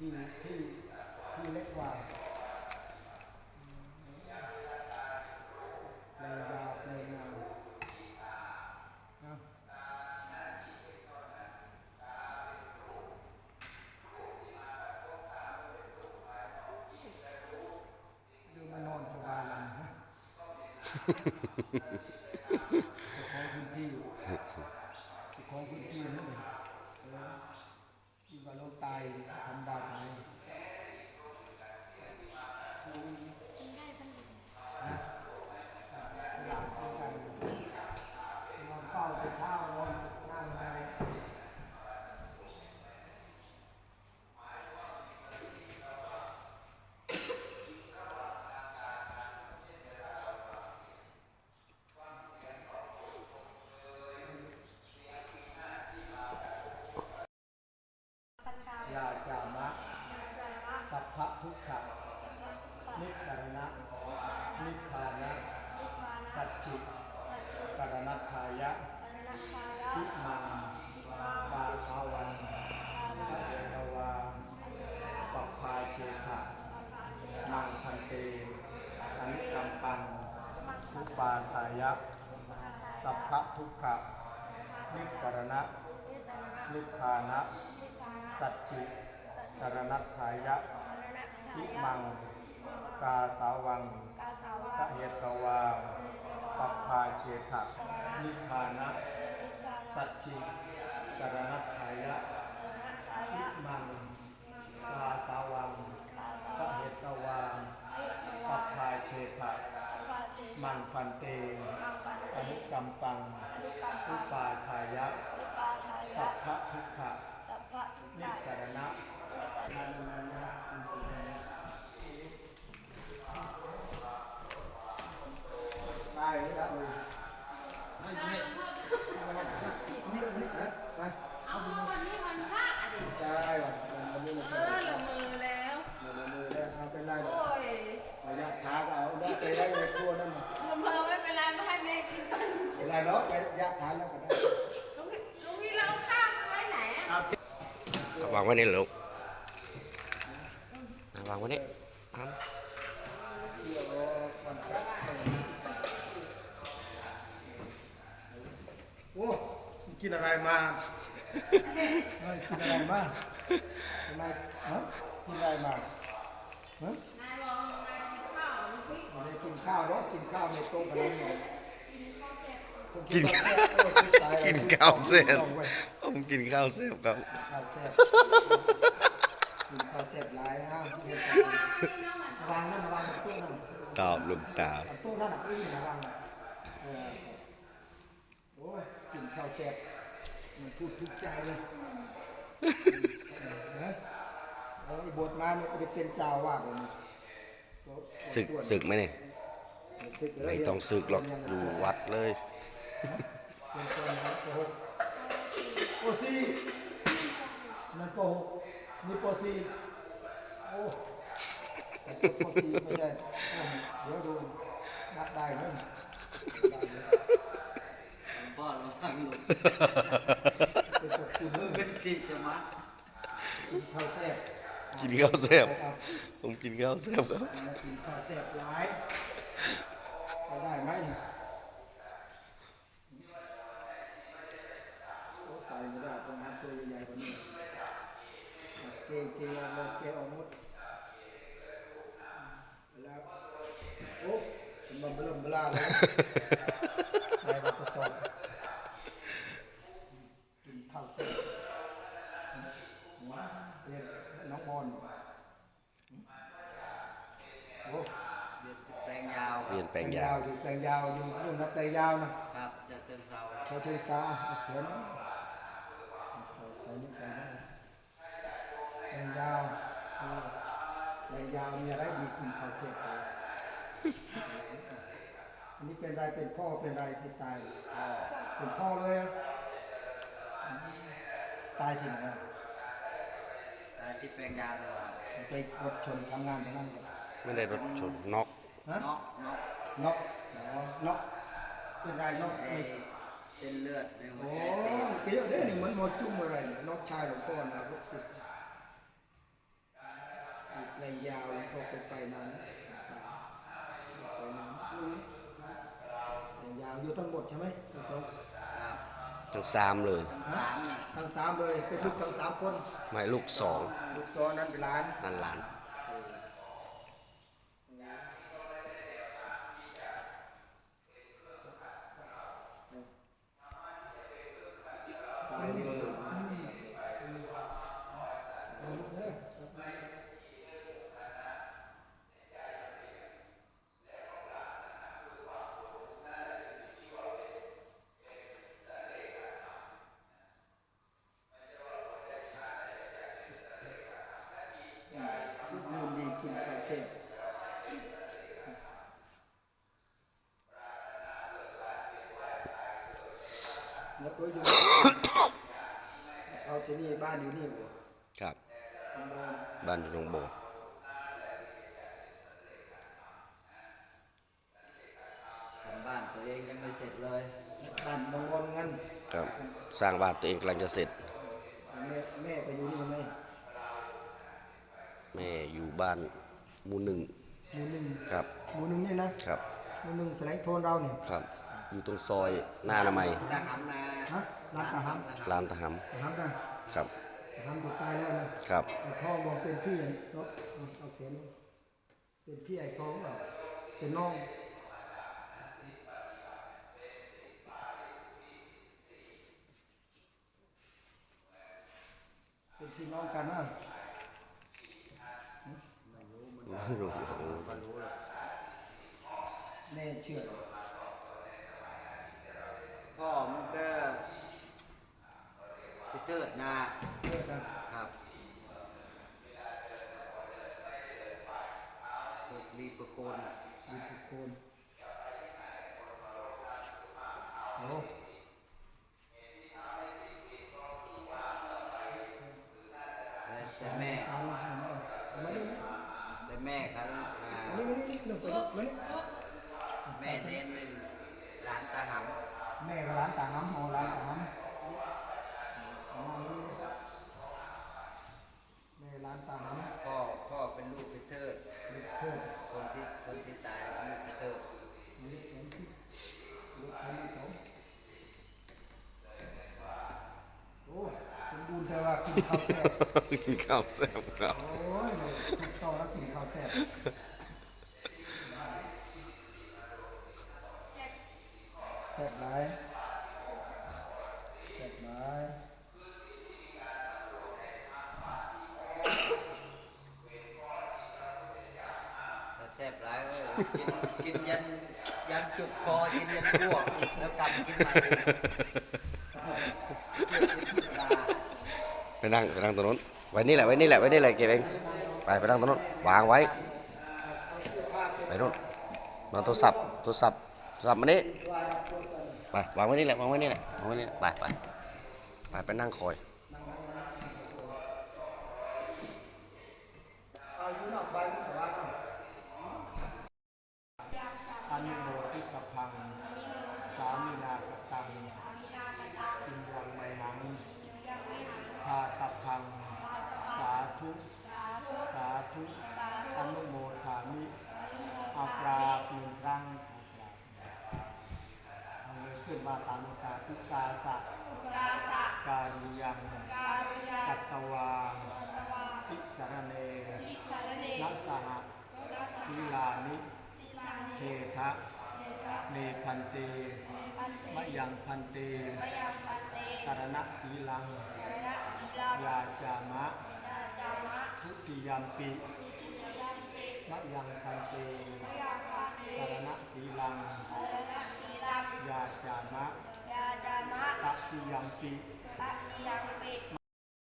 ที่ที่ที่เล็กกว่าเลยยาวเลยยาวนะดูมันนอนสบายเลยนะเจ้าของพื้นที่เจ้าของพื้นที่นั่นเองเออที่ว่าเราตายทำบาปไหนหลังเข้ากันนอนเฝ้าไปเช้านอนนั่งไป ปัญชายาจามะ ใจว่า สัพพะทุกขะ จะทำทุกข์ นิสสรณะนิพพานะ นิพพานะ สัจจิ สัจจุ ปรณัตถายะ ปรณัตถายะ ทิมัง อิมัง กาสาวัน สา พ วั ระ ง เอตวา อันยา ปัปพาเชทะ ปัปปาเช มังพันเตอนิกัมปังทุปาทายะ สัพพะทุกขะนิสรณะ นิพพานะ สัจจิสรณัตถายะทิมัง กาสาวังกาสาวะพระเอตวาปัปพาเชทะนิพพานะ สัจจิสรณัตถายะทิมัง กาสาวังพระเหตวาปัปพาเชทะมังพันเตอนุกรรมปังอุปาทายะสัพพะทุกขะ นิสรณะทานานะอิตินะได้แล้วเลยไม่ไม่นี่นี่ฮะไป เอาวันนี้วันพระอะดิ ใช่วันวันนี้มัน เอ เป็น อละมือแล้ว มือมือได้เอาเป็นไร โอ้ย ระยะทางเอาได้ไปได้ในครัวนั่น ละมือไม่เป็นไรไม่ให้แม่กินกัน เป็น ไรเนาะไประยะทางแล้วก็ได้ลุงพี่ลุงพี่เราข้ามไว้ไหนอะเอาเอาวางไว้นี่เหรอลูกเอาวางไว้นี่เอาเสียวก่อนครับโอ้กินอะไรมาเฮ้ยกินอะไรมาทำไมฮะกินอะไรมาฮะนายบอกนายกินข้าวลุงพี่ไม่ได้กินข้าวเนาะกินข้าวในโต๊ะขนมหน่อยกินข้าวเออ กินตายกินข้าวเสร็จลองไว้ผมกินข้าวเสร็จครับข้าวแซ่บกินข้าวแซ่บหลายนะเรียนกันระวังนั่นระวังตู้นั่นตอบลุงตาตู้นั่นอะตู้นี่ระวังเออโอ้ยกินข้าวแซ่บมันพูดทุกใจเลยเออเออไอ้บทมาเนี่ยก็จะเป็นเจ้าวาดเลยนี่ศึกศึกไหมเนี่ยศึกเลยไม่ต้องศึกหรอกอยู่วัดเลย เป็นตัวนะครับโกหกโอซีนั่นโกหกนี่โปซีโอ้แต่ตัวโปซีไม่ใช่เดี๋ยวดูนัดได้ไหมพ่อระวังลูกเป็นตัวคุณมือเป็นกิจมัดกินข้าวแซ่บกินข้าวแซ่บผมกินข้าวแซ่บครับกินข้าวแซ่บหลายใช้ได้ไหมเนี่ยโอ้ใส่ไม่ได้ต้องหันตัวใหญ่ๆกว่านี้เกยเกยเอาเลยเกยเอาหมดแล้วโอ้มันเริ่ มเบลาเลยใส่มาผสมกินข้าวแซ่บเรียนน้องบอลโอ้เด็ดแปลงยาวคเรีรัยบนแปลงยาว อยู่แปลงยาวอยู่รุ่นนับแปลงยาวนะครับจะเติมเสาเขาใช้สาเอาเขียนใส่ใส่นี่ใส่ได้แปลงยาวเออแปลงยาวมีอะไรดีกินข้าวเสร็จเลย อันนี้เป็นไรเป็นพ่อเป็นไรที่ตายพ่อเป็นพ่อเลยอะอืมตายที่ไหนอะตายที่แปลงยาวเลยครับไปรถชนทำงานที่นั่นกับไม่ได้รถชนน็อกฮะนอกนอกน็อกอ๋อน็อกเป็นไรน็อกไอไม่เส้นเลือดในหัวโอ้ใจตีบเกี่ยวเด้นี่เหมือนหมอจุ่มอะไรเนี่ยน้องชายหลวงพ่อนะลูกศิษย์ยาวแล้วก็ไปไปนานนะไปนานไปยาวอยู่ทั้งหมดใช่ไหมทั้งสองครับทั้งสามเลย สามน่ะทั้งสามเลยเป็นลูกทั้งสามคน หมายลูกสองลูกสองนั้นเป็นหลาน นั่นหลาน ตายเลยสุดมูลดีกินข้าวเสร็จ แล้วก็อยู่ เอาที่นี่บ้านอยู่นี่บ่ครับคอนโดบ้านอยู่ตรงโบสถ์ทำบ้านตัวเองยังไม่เสร็จเลย บ้านมองอนงั้นครับ สร้างบ้านตัวเองกำลังจะเสร็จ แม่แม่ก็อยู่นี่ไหมแม่อยู่บ้านหมู่หนึ่งหมู่หนึ่งครับหมู่หนึ่งนี่นะครับ หมู่หนึ่งแสลงโทนเราเนี่ยครับ อยู่ตรงซอยหน้าอนามัยทหารนาฮะร้านตาหำร้านทหารตาหำนะครับตาหำถูกตายแล้วนะครับไอ้ทองบอกเป็นพี่เนาะเอาเอาเขียนเป็นพี่ไอ้ทองเปล่าเป็นน้องเป็นพี่น้องกันนะไม่รู้แม่เชื่อ พ่อมันก็จะเติดนาเชื่อนะ ครับเติดรีประโคนน่ะมีทุกคนโอ้ แต่แต่แม่ เอามาเอามาเอามาดิ แต่แม่เขาอ่า มาดิมาดิหนึ่งไปดิมาดิ แม่เน้นเป็นหลานตาห แม่ก็ร้านตาห้ำเอาร้านตาห้ำเอามาดิแม่ร้านตาห้ำพ่อพ่อเป็นลูกพิเทิดำลูกเทิด คนที่คนที่ตายเป็นลูกพิเทิด ลูกเทิดลูกเทิดสองโอ้สมบูรณ์แต่ว่า กินข้าวแซ่บครับ โอ้ยทุกต่อแล้วกินข้าวแซ่บแซ่บไหลายแซ่บไหลายแซ่บร้ายเว้ยกินกินยันยันจุกคอกินยันอ้วกแล้วกลับกินใหม่ นั่งไปนั่งตรงนู้นไว้นี่แหละไว้นี่แหละไว้นี่แหละเก็บเองไปไปนั่งตรงนู้นวางไว้ไปนู้นมาโทรศัพท์โทรศัพท์โทรศัพท์มานี่ไปวางไว้นี่แหละวางไว้นี่แหละวางไว้นี่แหละไปไปไปไปนั่งคอย เอาอยู่นอกใบมันก็ว่าเนาะอานิโมติตพัง สามินาคตังอินยังไมหังพาตพัง สาธุ สาธุอนุโมทามิเอากราบหนึ่งครั้งเอา เลยขึ้นมาตามกาพิกาสะกาสะการุยังการุญากัตตวาตวาติสารเนอิสารเนนัสสหรัสศีลานิสีลาเทนิทะเนตะเนพันเตพันเตมะยังพันเตมยังพันเตสารณะสีลังระสีลายาจามะจามะทุติยัมปิยัมปิมะยังพันเตมยังพันเตสารณะสีลังระสีลัง ยาจามะยาจามะตติยัมปิตะยังปิม